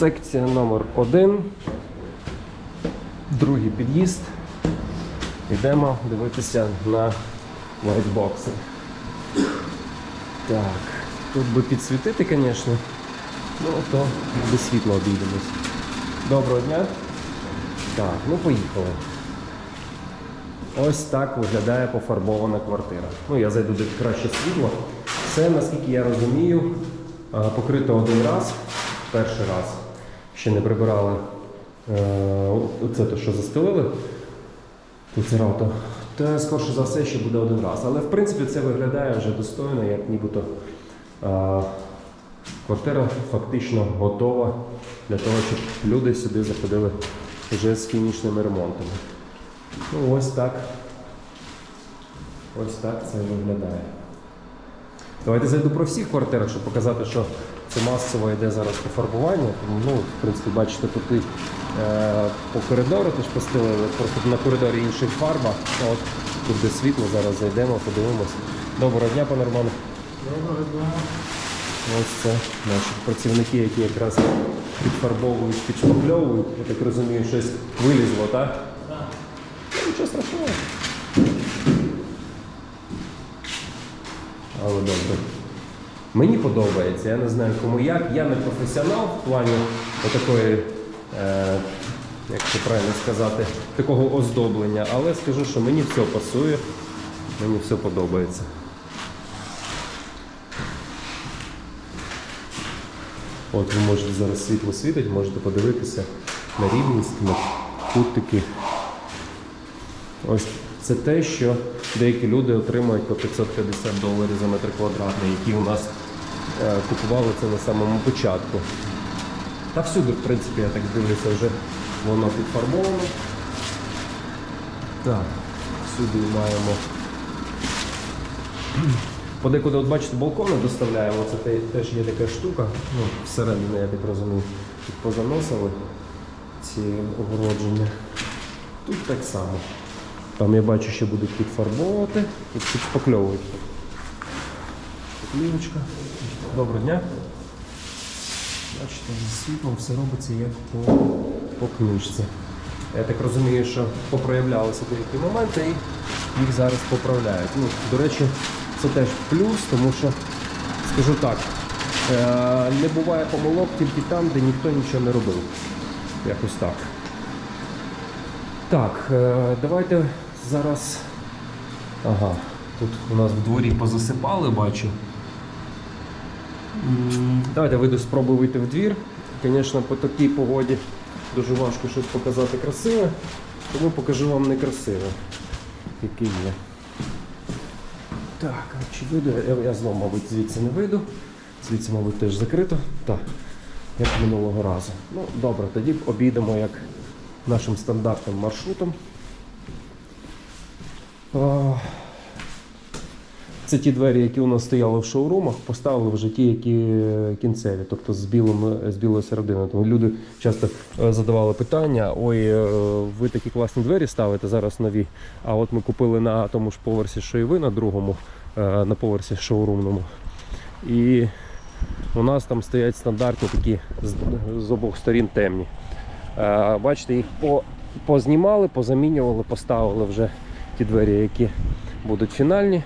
Секція номер 1 Другий під'їзд. Йдемо дивитися на лайтбокси. Так, тут би підсвітити, звісно. Ну, то без світла обійдемось. Доброго дня. Так, ну поїхали. Ось так виглядає пофарбована квартира. Ну, я зайду де краще світло. Це, наскільки я розумію, покрито один раз, перший раз. Ще не прибирали е, оце те, що застелили. Тут це рауто. Та скорше за все ще буде один раз. Але в принципі це виглядає вже достойно, як нібито а, квартира фактично готова для того, щоб люди сюди заходили вже з фінішними ремонтами. Ну, ось так. Ось так це виглядає. Давайте зайду про всіх квартирах, щоб показати, що це масово йде зараз пофарбування. Тому, ну, в принципі, бачите, тут і, е, по коридору теж постелили, просто на коридорі інших фарба. От тут де світло, зараз зайдемо, подивимося. Доброго дня, пане Романе. Доброго дня. Ось це наші працівники, які якраз підфарбовують, підшпакльовують. Я так розумію, щось вилізло, так? Так. Ну, Нічого страшного. Але добре. Мені подобається, я не знаю кому як. Я не професіонал в плані такої, е, як це правильно сказати, такого оздоблення, але скажу, що мені все пасує, мені все подобається. От ви можете зараз світло світить, можете подивитися на рівність, на кутики. Ось це те, що деякі люди отримують по 550 доларів за метр квадратний, які у нас купували це на самому початку. Та всюди, в принципі, я так дивлюся, вже воно підфарбовано. Так, всюди маємо. Подекуди, от бачите, балкони доставляємо, це теж є така штука. Ну, всередину, я так розумію, позаносили ці огородження. Тут так само. Там я бачу, що будуть підфарбовувати, тут підшпакльовують. Плівочка. Доброго дня. Бачите, зі все робиться як по, по книжці. Я так розумію, що попроявлялися деякі моменти і їх зараз поправляють. Ну, до речі, це теж плюс, тому що, скажу так, е, не буває помилок тільки там, де ніхто нічого не робив. Якось так. Так, е, давайте зараз. Ага, тут у нас в дворі позасипали, бачу. Давайте вийду, спробую вийти в двір. Звісно, по такій погоді дуже важко щось показати красиве, тому покажу вам некрасиве, яке є. Так, чи вийду? Я, я знову, мабуть, звідси не вийду. Звідси, мабуть, теж закрито. Так, як минулого разу. Ну, добре, тоді обійдемо як нашим стандартним маршрутом. Це ті двері, які у нас стояли в шоурумах, поставили вже ті, які кінцеві, тобто з, білим, з білою серединою. Тому люди часто е, задавали питання: ой, е, ви такі класні двері ставите зараз нові. А от ми купили на тому ж поверсі, що і ви, на другому, е, на поверсі шоурумному. І у нас там стоять стандартні такі з, обох сторін темні. Бачите, їх по, познімали, позамінювали, поставили вже ті двері, які будуть фінальні.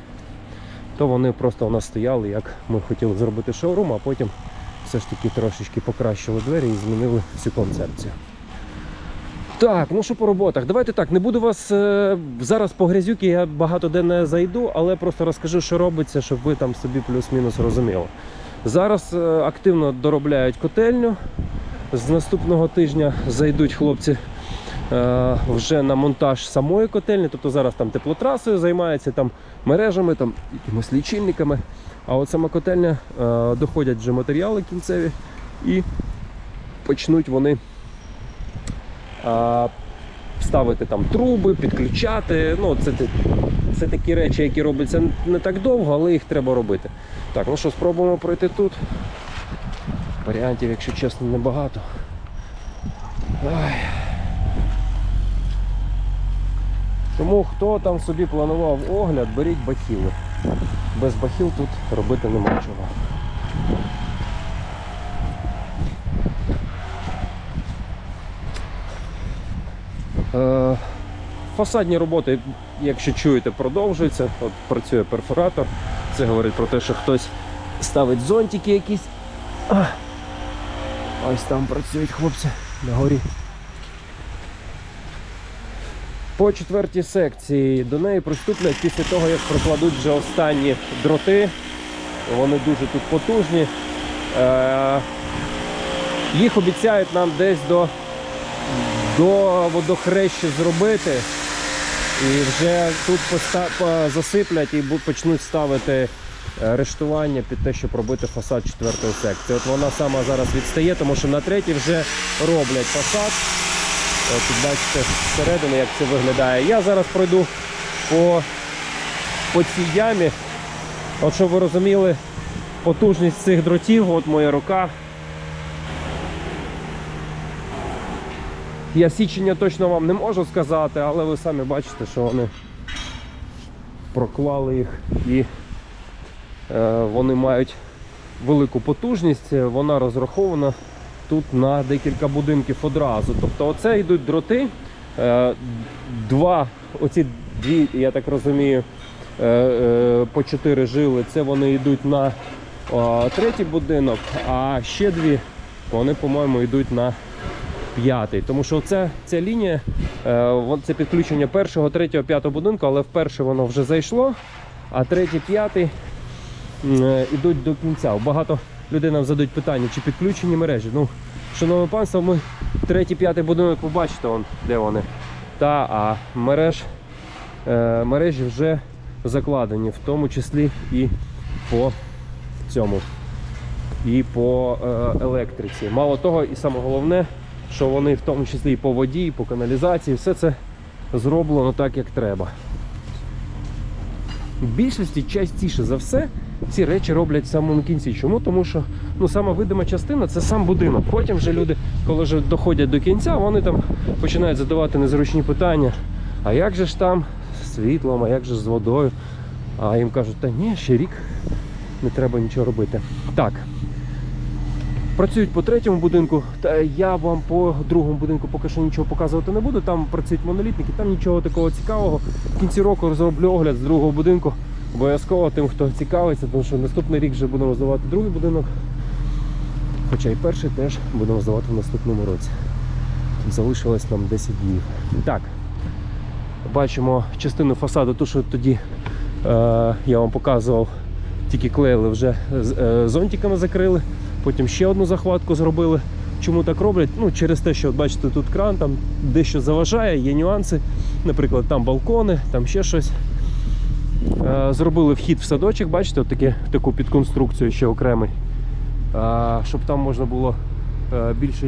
То вони просто у нас стояли, як ми хотіли зробити шоурум, а потім все ж таки трошечки покращили двері і змінили всю концепцію. Так, ну що по роботах? Давайте так, не буду вас е, зараз по грязюки, я багато де не зайду, але просто розкажу, що робиться, щоб ви там собі плюс-мінус розуміли. Зараз е, активно доробляють котельню. З наступного тижня зайдуть хлопці вже на монтаж самої котельні, тобто зараз там теплотрасою займаються, там мережами, там якимось лічильниками. А от сама котельня е, доходять вже матеріали кінцеві і почнуть вони е, ставити там труби, підключати. Ну, це, це такі речі, які робляться не так довго, але їх треба робити. Так, ну що, спробуємо пройти тут. Варіантів, якщо чесно, небагато. Ай. Тому хто там собі планував огляд, беріть бахіли. Без бахіл тут робити нема чого. Е, фасадні роботи, якщо чуєте, продовжуються. От Працює перфоратор. Це говорить про те, що хтось ставить зонтики якісь. Ось там працюють хлопці на горі. По четвертій секції до неї приступлять після того, як прокладуть вже останні дроти. Вони дуже тут потужні. Е, їх обіцяють нам десь до, до водохреща зробити. І вже тут засиплять і почнуть ставити е, рештування під те, щоб робити фасад четвертої секції. От вона сама зараз відстає, тому що на третій вже роблять фасад. Тут бачите всередину, як це виглядає. Я зараз пройду по, по цій ямі. От щоб ви розуміли потужність цих дротів, от моя рука. Я січення точно вам не можу сказати, але ви самі бачите, що вони проклали їх і е, вони мають велику потужність. Вона розрахована тут на декілька будинків одразу. Тобто, оце йдуть дроти. Е, два, оці дві, я так розумію, е, е, по чотири жили. Це вони йдуть на третій будинок, а ще дві, вони, по-моєму, йдуть на п'ятий. Тому що ця, ця лінія, це підключення першого, третього, п'ятого будинку, але вперше воно вже зайшло, а третій, п'ятий м, ідуть до кінця. Багато людей нам задають питання, чи підключені мережі. Ну, шановне панство, ми третій, п'ятий будинок побачите, вон, де вони. Та, а мереж, е, мережі вже закладені, в тому числі і по цьому, і по е, електриці. Мало того, і саме головне, що вони в тому числі і по воді, і по каналізації, все це зроблено так, як треба. В більшості частіше за все ці речі роблять в самому кінці. Чому? Тому що ну, сама видима частина це сам будинок. Потім вже люди, коли вже доходять до кінця, вони там починають задавати незручні питання. А як же ж там з світлом, а як же з водою? А їм кажуть, та ні, ще рік не треба нічого робити. Так. Працюють по третьому будинку, та я вам по другому будинку поки що нічого показувати не буду. Там працюють монолітники, там нічого такого цікавого. В кінці року зроблю огляд з другого будинку. Обов'язково тим, хто цікавиться, тому що наступний рік вже будемо здавати другий будинок. Хоча і перший теж будемо здавати в наступному році. Залишилось нам 10 днів. Так, бачимо частину фасаду, ту, що тоді е, я вам показував, тільки клеїли вже е, зонтиками закрили. Потім ще одну захватку зробили. Чому так роблять? Ну, через те, що бачите, тут кран, там дещо заважає, є нюанси. Наприклад, там балкони, там ще щось. Е, Зробили вхід в садочок, бачите, от таке, таку підконструкцію ще окремий. Е, Щоб там можна було е, більше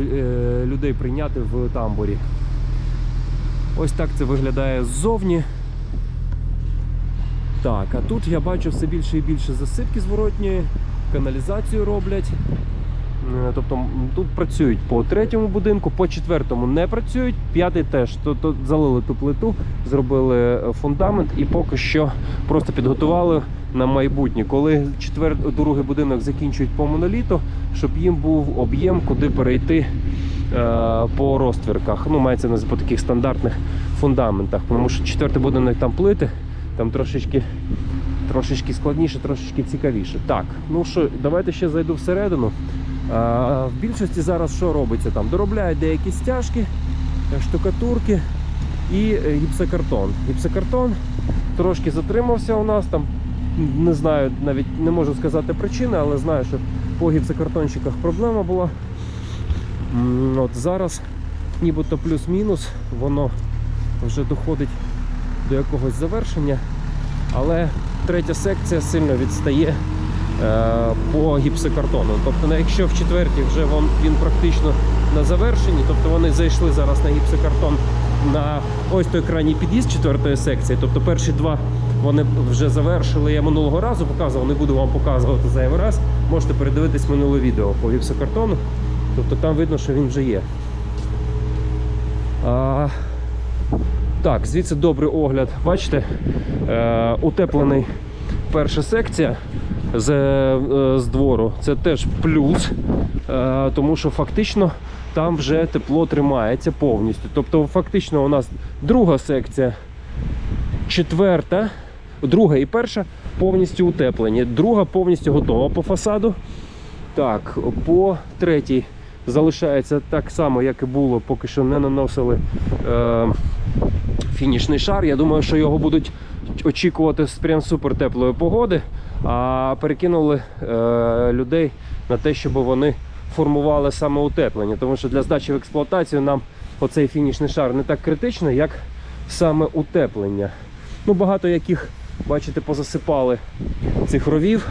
людей прийняти в тамбурі. Ось так це виглядає ззовні. Так, а тут я бачу все більше і більше засипки зворотньої, каналізацію роблять. Е, Тобто тут працюють по третьому будинку, по четвертому не працюють, п'ятий теж. Тобто залили ту плиту, зробили е, фундамент і поки що просто підготували на майбутнє. Коли четвер... другий будинок закінчують по моноліту, щоб їм був об'єм, куди перейти е, по розтвірках. Ну, мається на по таких стандартних фундаментах. Тому що четвертий будинок там плити, там трошечки трошечки складніше, трошечки цікавіше. Так, ну що, давайте ще зайду всередину. В більшості зараз що робиться там? Доробляють деякі стяжки, е, штукатурки і е, гіпсокартон. Гіпсокартон трошки затримався у нас там. Не знаю, навіть не можу сказати причини, але знаю, що по гіпсокартончиках проблема була. От зараз нібито плюс-мінус, воно вже доходить до якогось завершення. Але третя секція сильно відстає по гіпсокартону. Тобто, якщо в четвертій вже він практично на завершенні, тобто вони зайшли зараз на гіпсокартон на ось той крайній під'їзд четвертої секції. Тобто перші два вони вже завершили. Я минулого разу показував, не буду вам показувати зайвий раз. Можете передивитись минуле відео по гіпсокартону. Тобто там видно, що він вже є. А, так, звідси добрий огляд. Бачите, е, утеплений перша секція. З, е, з двору. Це теж плюс, е, тому що фактично там вже тепло тримається повністю. Тобто, фактично, у нас друга секція, четверта, друга і перша повністю утеплені. Друга повністю готова по фасаду. Так, по третій залишається так само, як і було, поки що не наносили е, фінішний шар. Я думаю, що його будуть очікувати з прям супер погоди, а перекинули е, людей на те, щоб вони формували саме утеплення. Тому що для здачі в експлуатацію нам оцей фінішний шар не так критично, як саме утеплення. Ну, багато яких, бачите, позасипали цих ровів.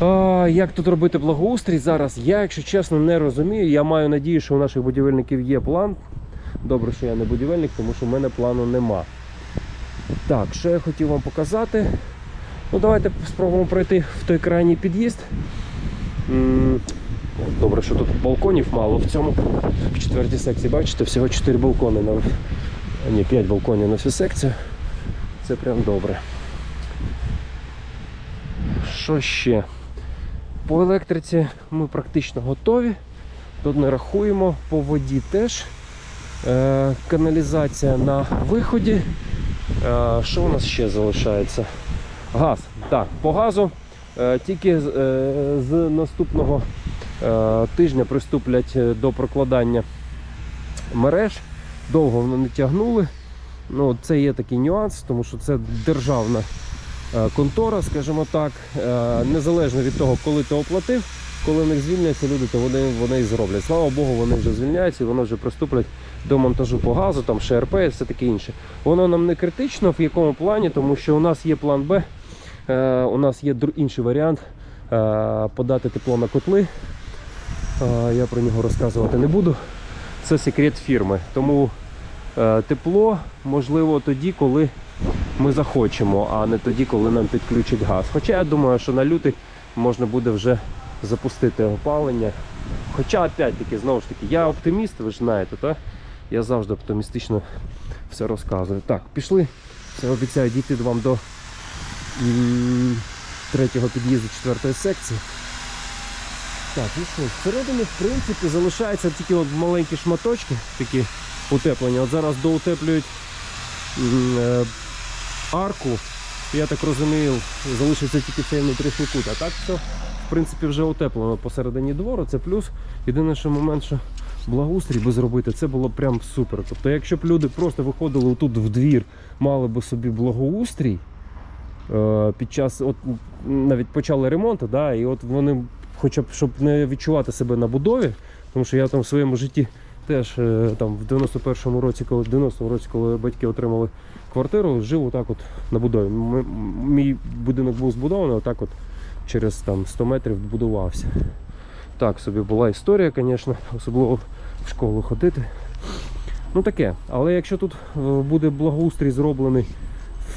А, як тут робити благоустрій зараз? Я, якщо чесно, не розумію. Я маю надію, що у наших будівельників є план. Добре, що я не будівельник, тому що в мене плану нема. Так, що я хотів вам показати? Ну, давайте спробуємо пройти в той крайній під'їзд. Добре, що тут балконів мало в цьому. В четвертій секції, бачите, всього 4 балкони на ні, 5 балконів на всю секцію. Це прям добре. Що ще? По електриці ми практично готові. Тут не рахуємо, по воді теж. Е, каналізація на виході. Е, що у нас ще залишається? Газ. Так, по газу е, тільки з, е, наступного е, тижня приступлять до прокладання мереж. Довго вони не тягнули. Ну, це є такий нюанс, тому що це державна контора, скажімо так. Незалежно від того, коли ти оплатив, коли в них звільняться люди, то вони, вони і зроблять. Слава Богу, вони вже звільняються і вони вже приступлять до монтажу по газу, там ШРП і все таке інше. Воно нам не критично в якому плані, тому що у нас є план Б, е, у нас є інший варіант е, подати тепло на котли. Е, я про нього розказувати не буду. Це секрет фірми. Тому тепло можливо тоді, коли ми захочемо, а не тоді, коли нам підключать газ. Хоча я думаю, що на лютий можна буде вже запустити опалення. Хоча, опять-таки, знову ж таки, я оптиміст, ви ж знаєте, так? Я завжди оптимістично все розказую. Так, пішли. Це обіцяю дійти вам до третього під'їзду четвертої секції. Так, ну що, всередині, в принципі, залишаються тільки от маленькі шматочки, такі утеплення. От зараз доутеплюють е, арку. Я так розумію, залишиться тільки цей внутрішній кут. А так все, в принципі, вже утеплено посередині двору. Це плюс. Єдине, що момент, що благоустрій би зробити, це було б прям супер. Тобто, якщо б люди просто виходили отут в двір, мали би собі благоустрій. е, Під час, от навіть почали ремонт, да, і от вони, хоча б щоб не відчувати себе на будові, тому що я там в своєму житті теж е, там в 91-му році, коли в 90-му році, коли батьки отримали квартиру, жив отак от на будові. Мій будинок був збудований, отак от через там 100 метрів будувався. Так собі була історія, звісно, особливо в школу ходити. Ну таке. Але якщо тут е, буде благоустрій зроблений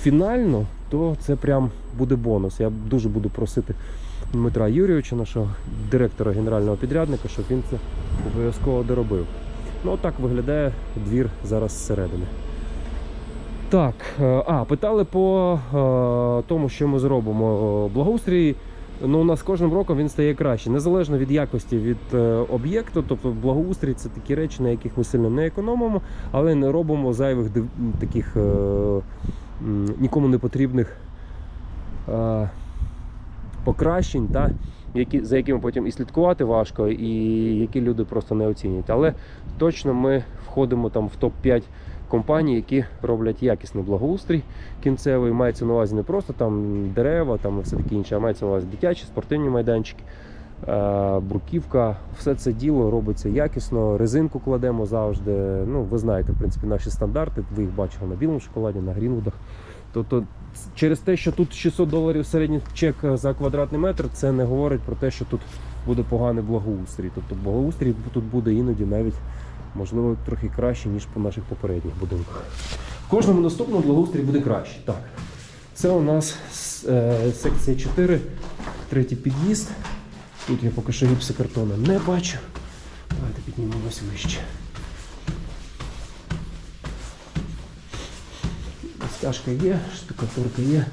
фінально, то це прям буде бонус. Я дуже буду просити Дмитра Юрійовича, нашого директора генерального підрядника, щоб він це обов'язково доробив. Ну, отак виглядає двір зараз зсередини. Так, е, а, питали по е, тому, що ми зробимо. Благоустрій, ну, у нас кожним роком він стає краще, незалежно від якості від е, об'єкту. Тобто благоустрій це такі речі, на яких ми сильно не економимо, але не робимо зайвих таких е, нікому не потрібних е, покращень, та, які, за якими потім і слідкувати важко, і які люди просто не оцінюють. Але точно ми входимо там в топ-5 компаній, які роблять якісний благоустрій кінцевий. Мається на увазі не просто там дерева, там все таке інше, а мається на увазі дитячі, спортивні майданчики. е, Бруківка, все це діло робиться якісно, резинку кладемо завжди. Ну, ви знаєте, в принципі, наші стандарти. Ви їх бачили на білому шоколаді, на грінвудах. Тобто, через те, що тут 600 доларів середній чек за квадратний метр, це не говорить про те, що тут буде поганий благоустрій. Тобто благоустрій тут буде іноді навіть можливо трохи краще, ніж по наших попередніх будинках. В кожному наступному благоустрій буде краще. Так. Це у нас е, секція 4, третій під'їзд. Тут я поки що гіпсокартона не бачу. Давайте піднімемось вище. Стяжка є, штукатурка є.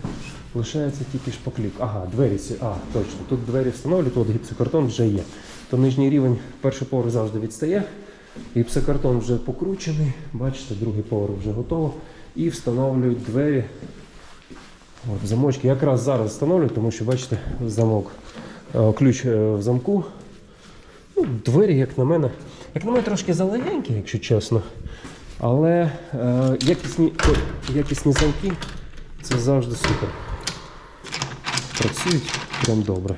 Лишається тільки шпаклівка. Ага, двері. А, точно. Тут двері встановлюють, от гіпсокартон вже є. То нижній рівень, перший поверх завжди відстає. Гіпсокартон вже покручений. Бачите, другий поверх вже готово. І встановлюють двері. От, замочки. Якраз зараз встановлю, тому що бачите, замок, е, ключ е, в замку. Ну, двері, як на мене, як на мене, трошки залегенькі, якщо чесно. Але е, якісні, ой, якісні замки це завжди супер. Працюють прям добре.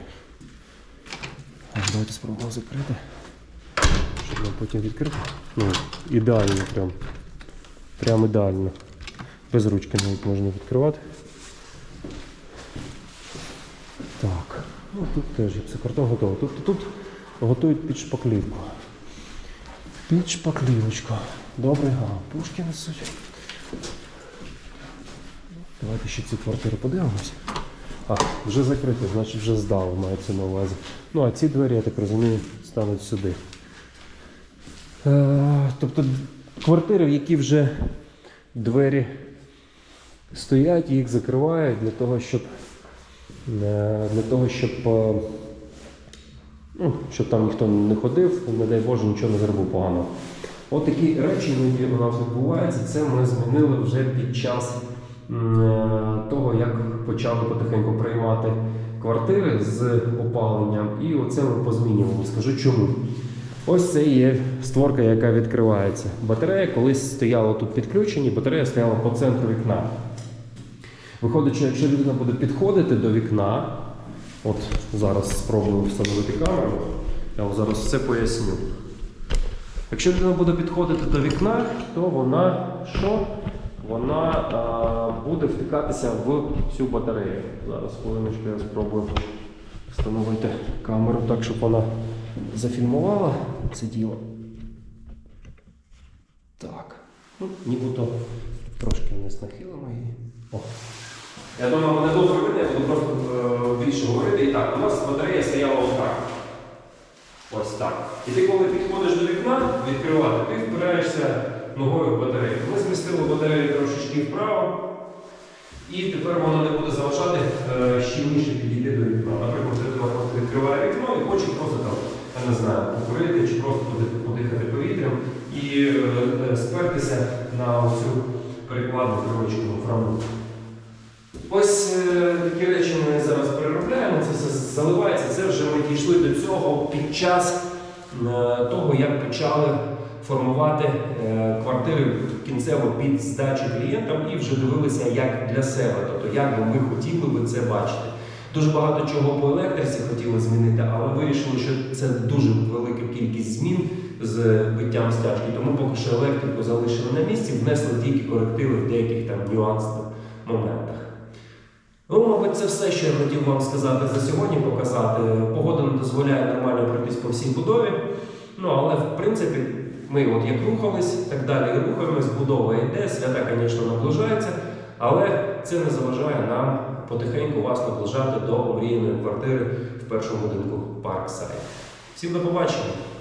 Давайте спробуємо закрити. Щоб нам потім відкрити. Ну, ідеально прям. Прям ідеально. Без ручки навіть можна відкривати. Так. Ну, тут теж гіпсокартон готовий. Тут, тут готують під шпаклівку. Під шпаклівочку. Добре, а пушки несуть. Давайте ще ці квартири подивимося. А, вже закрито, значить вже здали, мається на увазі. Ну, а ці двері, я так розумію, стануть сюди. Е, тобто квартири, в які вже двері стоять, їх закривають для того, щоб, е, для того, щоб, е, ну, щоб там ніхто не ходив, не дай Боже, нічого не зробив поганого. От такі речі у нас відбуваються. Це ми змінили вже під час того, як почали потихеньку приймати квартири з опаленням. І оце ми позмінювали. Скажу чому. Ось це є створка, яка відкривається. Батарея колись стояла тут підключені, батарея стояла по центру вікна. Виходить, що якщо людина буде підходити до вікна, от зараз спробую встановити камеру, я вам зараз все поясню. Якщо людина буде підходити до вікна, то вона що? Вона а, буде втикатися в цю батарею. Зараз хвилиночку я спробую встановити камеру так, щоб вона зафільмувала це діло. Так. Ну, нібито трошки вниз нахилимо її. О. Я думаю, мене добре видно, я буду просто е, більше говорити. І так, у нас батарея стояла отак. Ось так. І ти, коли підходиш до вікна відкривати, ти впираєшся ногою в батарею. Ми змістили батарею трошечки вправо, і тепер вона не буде заважати е, щільніше підійти до вікна. Наприклад, людина просто відкриває вікно і хоче просто там, я не знаю, покурити чи просто подихати, подихати повітрям і е, е, спертися на цю перекладну тривочку фраму. Ось е, такі речі ми зараз переробляємо, це все заливається. Це вже ми дійшли до цього під час е, того, як почали формувати е, квартири кінцево під здачу клієнтам і вже дивилися як для себе, тобто як би ми хотіли би це бачити. Дуже багато чого по електриці хотіли змінити, але вирішили, що це дуже велика кількість змін з биттям стяжки. Тому поки що електрику залишили на місці, внесли тільки корективи в деяких там нюансних моментах. Ну, мабуть, це все, що я хотів вам сказати за сьогодні, показати. Погода не дозволяє нормально пройтись по всій будові. Ну, але в принципі, ми от як рухались, так далі рухаємось, будова йде, свята, звісно, наближаються, але це не заважає нам потихеньку вас наближати до омріяної квартири в першому будинку Парксайд. Всім до побачення!